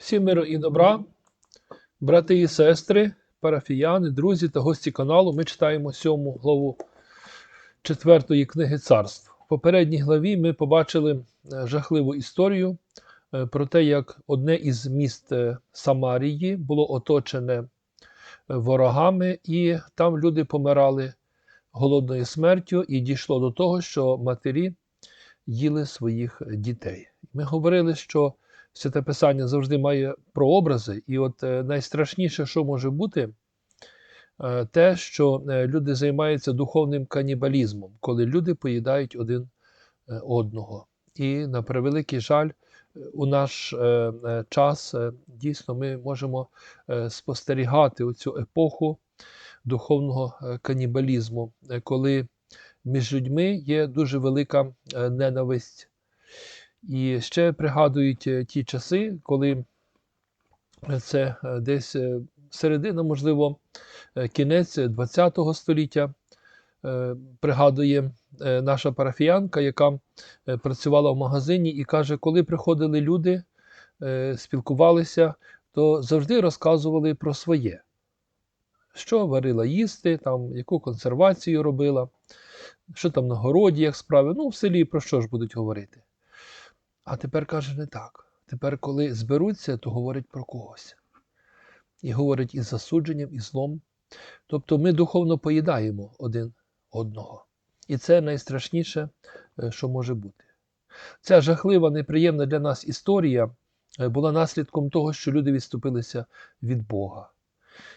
Всім миру і добра, брати і сестри, парафіяни, друзі та гості каналу. Ми читаємо сьому главу четвертої книги царств. В попередній главі ми побачили е, жахливу історію е, про те, як одне із міст е, Самарії було оточене ворогами, і там люди помирали голодною смертю, і дійшло до того, що матері їли своїх дітей. Ми говорили, що Святе Писання завжди має прообрази, і от е, найстрашніше, що може бути, е, те, що е, люди займаються духовним канібалізмом, коли люди поїдають один одного. І на превеликий жаль, у наш час дійсно ми можемо спостерігати оцю епоху духовного канібалізму, коли між людьми є дуже велика ненависть. І ще пригадують е, ті часи, коли це е, десь е, середина, можливо, е, кінець ХХ століття. Е, Пригадує е, наша парафіянка, яка е, працювала в магазині, і каже, коли приходили люди, е, спілкувалися, то завжди розказували про своє, що варила їсти, там, яку консервацію робила, що там на городі, як справи. Ну, в селі про що ж будуть говорити. А тепер каже не так. Тепер, коли зберуться, то говорять про когось. І говорять із засудженням, і злом. Тобто ми духовно поїдаємо один одного. І це найстрашніше, е, що може бути. Ця жахлива, неприємна для нас історія е, була наслідком того, що люди відступилися від Бога.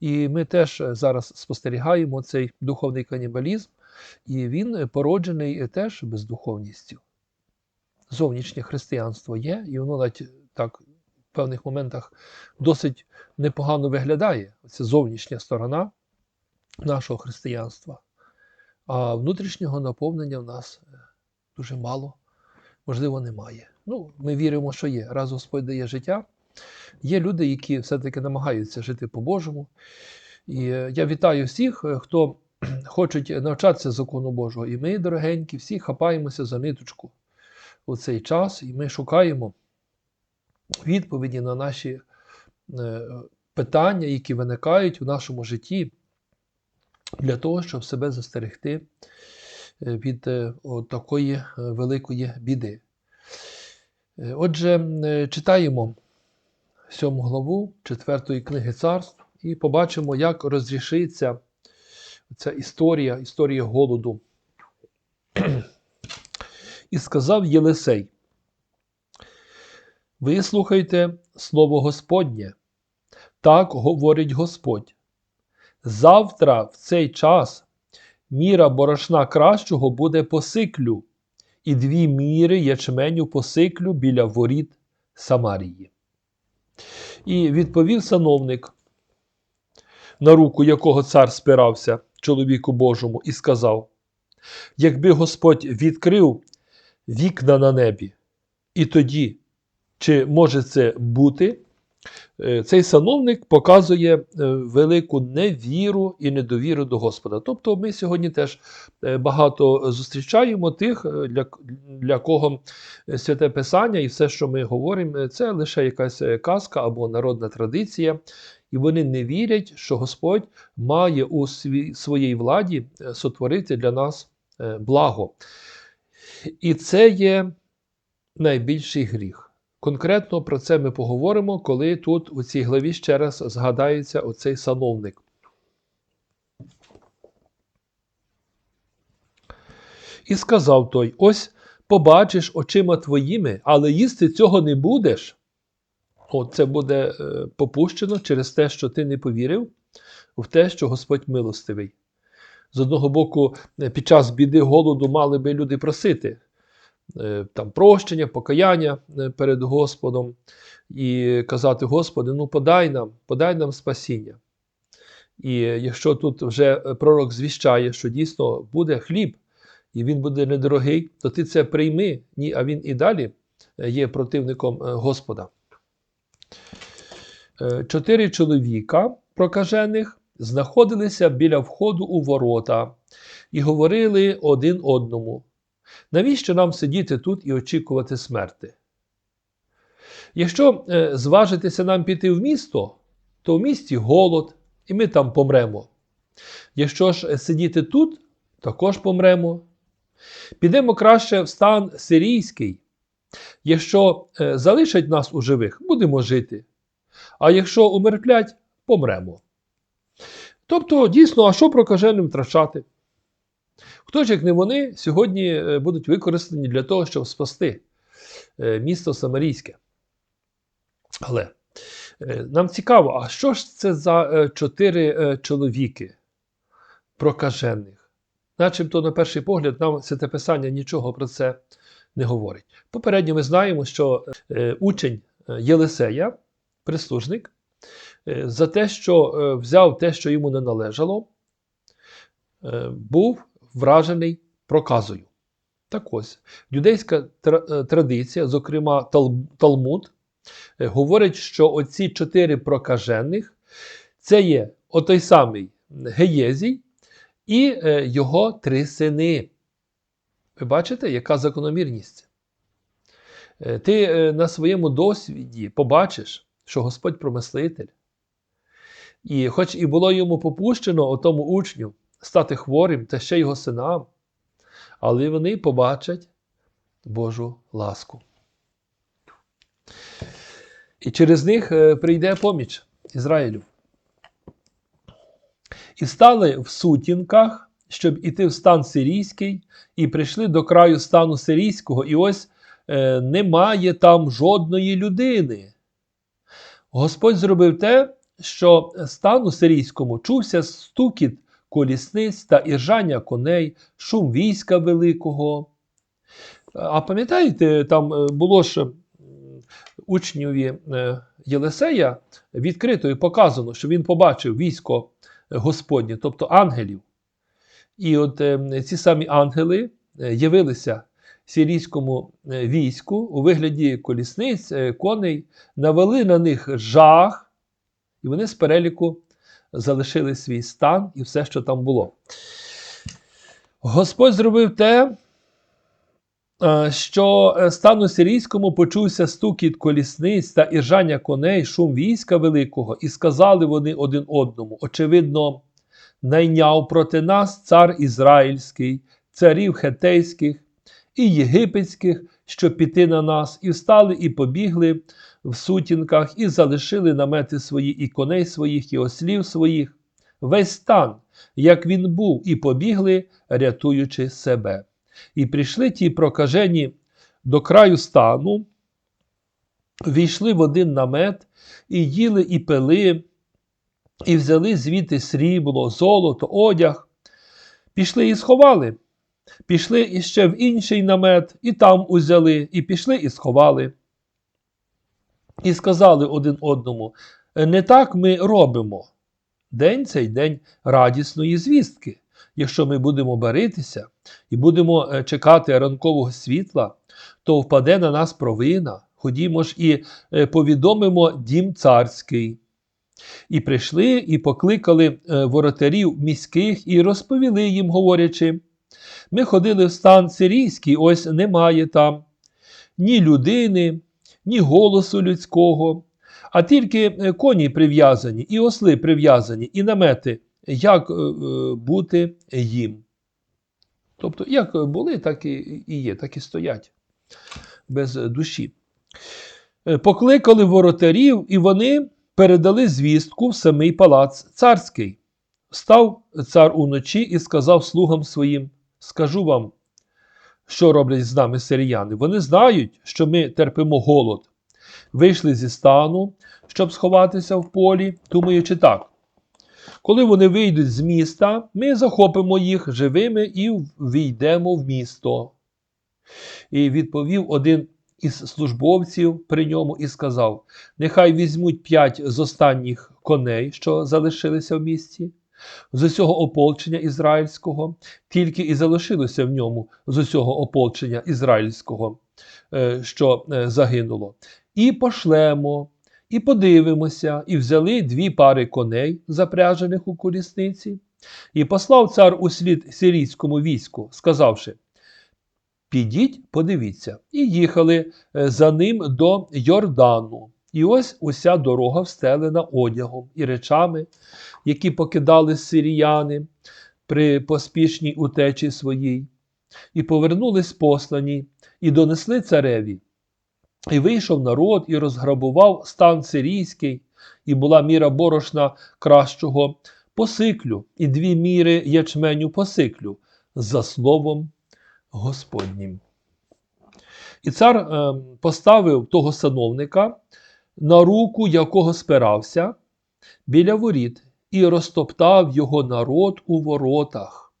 І ми теж е, зараз спостерігаємо цей духовний канібалізм, і він породжений теж бездуховністю зовнішнє християнство є, і воно навіть так в певних моментах досить непогано виглядає. Це зовнішня сторона нашого християнства. А внутрішнього наповнення в нас е, дуже мало, можливо, немає. Ну, ми віримо, що є. Раз Господь дає життя. Є люди, які все-таки намагаються жити по-божому. І е, я вітаю всіх, е, хто хочуть навчатися закону Божого. І ми, дорогенькі, всі хапаємося за ниточку у цей час, і ми шукаємо відповіді на наші е, питання, які виникають у нашому житті, для того, щоб себе застерегти е, від е, такої великої біди. Отже, читаємо сьому главу четвертої книги царств і побачимо, як розрішиться ця історія, історія голоду. І сказав Єлисей: Вислухайте слово Господнє. Так говорить Господь. Завтра в цей час міра борошна кращого буде по сиклю, і дві міри ячменю по сиклю біля воріт Самарії. І відповів сановник, на руку якого цар спирався чоловіку Божому, і сказав: Якби Господь відкрив вікна на небі, і тоді, чи може це бути, е, цей сановник показує е, велику невіру і недовіру до Господа. Тобто ми сьогодні теж е, багато зустрічаємо тих, для, для кого святе Писання і все, що ми говоримо, це лише якась казка або народна традиція. І вони не вірять, що Господь має у своїй владі сотворити для нас благо. І це є найбільший гріх. Конкретно про це ми поговоримо, коли тут у цій главі ще раз згадається оцей сановник. І сказав той: Ось побачиш очима твоїми, але їсти цього не будеш. От це буде е, попущено через те, що ти не повірив в те, що Господь милостивий. З одного боку, е, під час біди голоду мали би люди просити е, там прощення, покаяння е, перед Господом і казати: Господи, ну подай нам, подай нам спасіння. І якщо тут вже пророк звіщає, що дійсно буде хліб, і він буде недорогий, то ти це прийми, ні, а він і далі є противником Господа. Чотири чоловіка прокажених знаходилися біля входу у ворота і говорили один одному: навіщо нам сидіти тут і очікувати смерти? Якщо е, зважитися нам піти в місто, то в місті голод, і ми там помремо. Якщо ж сидіти тут, також помремо. Підемо краще в стан сирійський. Якщо е, залишать нас у живих, будемо жити. А якщо умерплять, помремо. Тобто, дійсно, а що прокаженим втрачати? Хто ж, як не вони, сьогодні е, будуть використані для того, щоб спасти е, місто Самарійське. Але е, нам цікаво, а що ж це за чотири чоловіки прокажених? Начебто, на перший погляд, нам Святе Писання нічого про це не говорить. Попередньо ми знаємо, що учень Єлисея, прислужник, за те, що е, взяв те, що йому не належало, е, був вражений проказою. Так ось, юдейська е, традиція, зокрема Тал- Талмуд, е, говорить, що оці чотири прокажених це є отой самий Геєзій і е, його три сини. Ви бачите, яка закономірність? Е, Ти е, на своєму досвіді побачиш, що Господь промислитель. І хоч і було йому попущено отому учню стати хворим та ще його синам, але вони побачать Божу ласку. І через них е, прийде поміч Ізраїлю. І стали в сутінках, щоб іти в стан сирійський, і прийшли до краю стану сирійського, і ось е, немає там жодної людини. Господь зробив те, що стану сирійському чувся стукіт колісниць та іржання коней, шум війська великого. А пам'ятаєте, там е, було ж учніві е, Єлисея відкрито і показано, що він побачив військо Господнє, тобто ангелів. І от е, ці самі ангели явилися сирійському е, війську у вигляді колісниць, е, коней, навели на них жах, і вони з переліку залишили свій стан і все, що там було. Господь зробив те, е, що стану сирійському почувся стукіт колісниць та іржання коней, шум війська великого, і сказали вони один одному: очевидно, найняв проти нас цар Ізраїльський, царів хетейських і єгипетських, щоб піти на нас, і встали і побігли в сутінках, і залишили намети свої, і коней своїх, і ослів своїх, весь стан, як він був, і побігли, рятуючи себе. І прийшли ті прокажені до краю стану, війшли в один намет, і їли, і пили, і взяли звідти срібло, золото, одяг, пішли і сховали. Пішли іще в інший намет, і там узяли, і пішли і сховали. І сказали один одному: не так ми робимо. День цей день радісної звістки. Якщо ми будемо баритися і будемо е, чекати ранкового світла, то впаде на нас провина. Ходімо ж і е, повідомимо дім царський. І прийшли, і покликали е, воротарів міських, і розповіли їм, говорячи: ми ходили в стан сирійський, ось немає там ні людини, ні голосу людського, а тільки е, коні прив'язані, і осли прив'язані, і намети, як е, е, бути їм. Тобто, як були, так і є, так і стоять без душі. Покликали воротарів, і вони передали звістку в самий палац царський. Став цар уночі і сказав слугам своїм: Скажу вам, що роблять з нами сиріяни. Вони знають, що ми терпимо голод. Вийшли зі стану, щоб сховатися в полі, думаючи так. Коли вони вийдуть з міста, ми захопимо їх живими і війдемо в місто. І відповів один із службовців при ньому і сказав: Нехай візьмуть п'ять з останніх коней, що залишилися в місті, з усього ополчення ізраїльського, тільки і залишилося в ньому з усього ополчення ізраїльського, е, що е, загинуло. І пошлемо, і подивимося, і взяли дві пари коней, запряжених у колісниці, і послав цар у слід сирійському війську, сказавши: Підіть, подивіться. І їхали е, за ним до Йордану. І ось уся дорога встелена одягом і речами, які покидали сиріяни при поспішній утечі своїй, і повернулись послані, і донесли цареві. І вийшов народ, і розграбував стан сирійський, і була міра борошна кращого по сиклю, і дві міри ячменю по сиклю, за словом Господнім. І цар е, поставив того сановника, на руку якого спирався, біля воріт, і розтоптав його народ у воротах.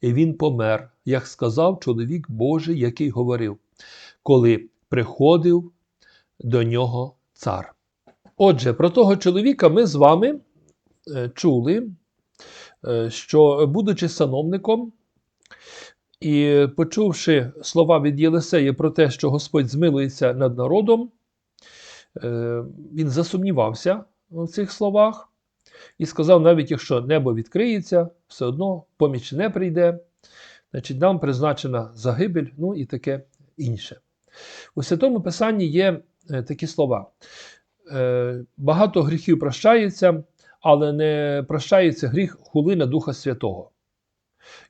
І він помер, як сказав чоловік Божий, який говорив, коли приходив до нього цар. Отже, про того чоловіка ми з вами е, чули, е, що, будучи сановником, і почувши слова від Єлисея про те, що Господь змилується над народом, він засумнівався в цих словах і сказав, навіть якщо небо відкриється, все одно поміч не прийде, значить нам призначена загибель, ну і таке інше. У Святому Писанні є е, такі слова. Е, Багато гріхів прощається, але не прощається гріх хули на Духа Святого.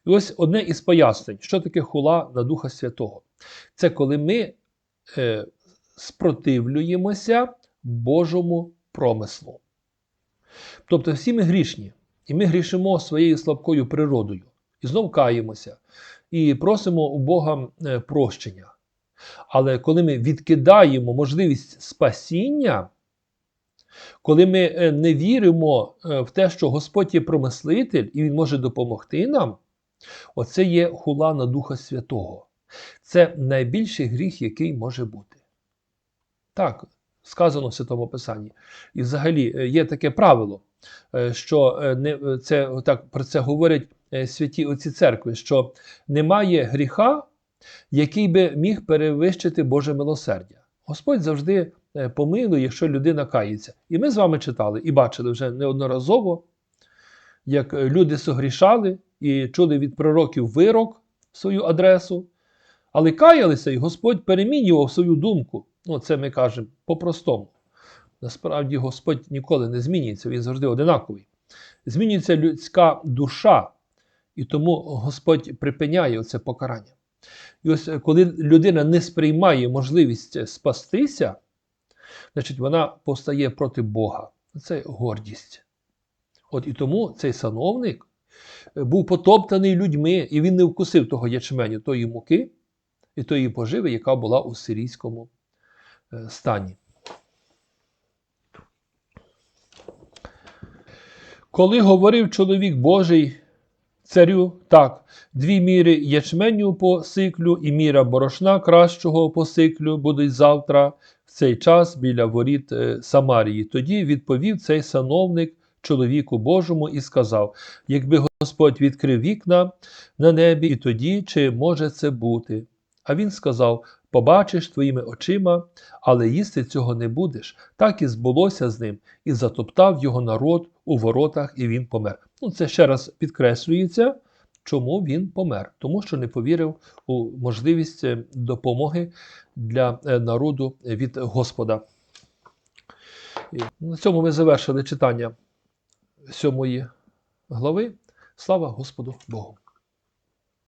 І ось одне із пояснень, що таке хула на Духа Святого. Це коли ми е, спротивлюємося Божому промислу. Тобто всі ми грішні, і ми грішимо своєю слабкою природою, і знов каємося, і просимо у Бога е, прощення. Але коли ми відкидаємо можливість спасіння, коли ми е, не віримо е, в те, що Господь є промислитель і Він може допомогти нам, оце є хула на Духа Святого. Це найбільший гріх, який може бути. Так, сказано в Святому Писанні. І взагалі е, є таке правило, е, що е, не, це, так, про це говорять святі отці церкви, що немає гріха, який би міг перевищити Боже милосердя. Господь завжди помилує, якщо людина кається. І ми з вами читали і бачили вже неодноразово, як люди согрішали і чули від пророків вирок в свою адресу, але каялися, і Господь перемінював свою думку. Ну, це ми кажемо по-простому. Насправді Господь ніколи не змінюється, він завжди одинаковий. Змінюється людська душа, і тому Господь припиняє це покарання. І ось е, коли людина не сприймає можливість е, спастися, значить вона повстає проти Бога. Це гордість. От і тому цей сановник е, був потоптаний людьми, і він не вкусив того ячменю, тої муки і тої поживи, яка була у сирійському е, стані. Коли говорив чоловік Божий царю, так, дві міри ячменю по сиклю і міра борошна кращого по сиклю будуть завтра в цей час біля воріт е, Самарії. Тоді відповів цей сановник чоловіку Божому і сказав: якби Господь відкрив вікна на небі, і тоді чи може це бути? А він сказав: Побачиш твоїми очима, але їсти цього не будеш. Так і збулося з ним, і затоптав його народ у воротах, і він помер. Ну, це ще раз підкреслюється, чому він помер, тому що не повірив у можливість е, допомоги для е, народу від Господа. На цьому ми завершили читання сьомої глави. Слава Господу Богу!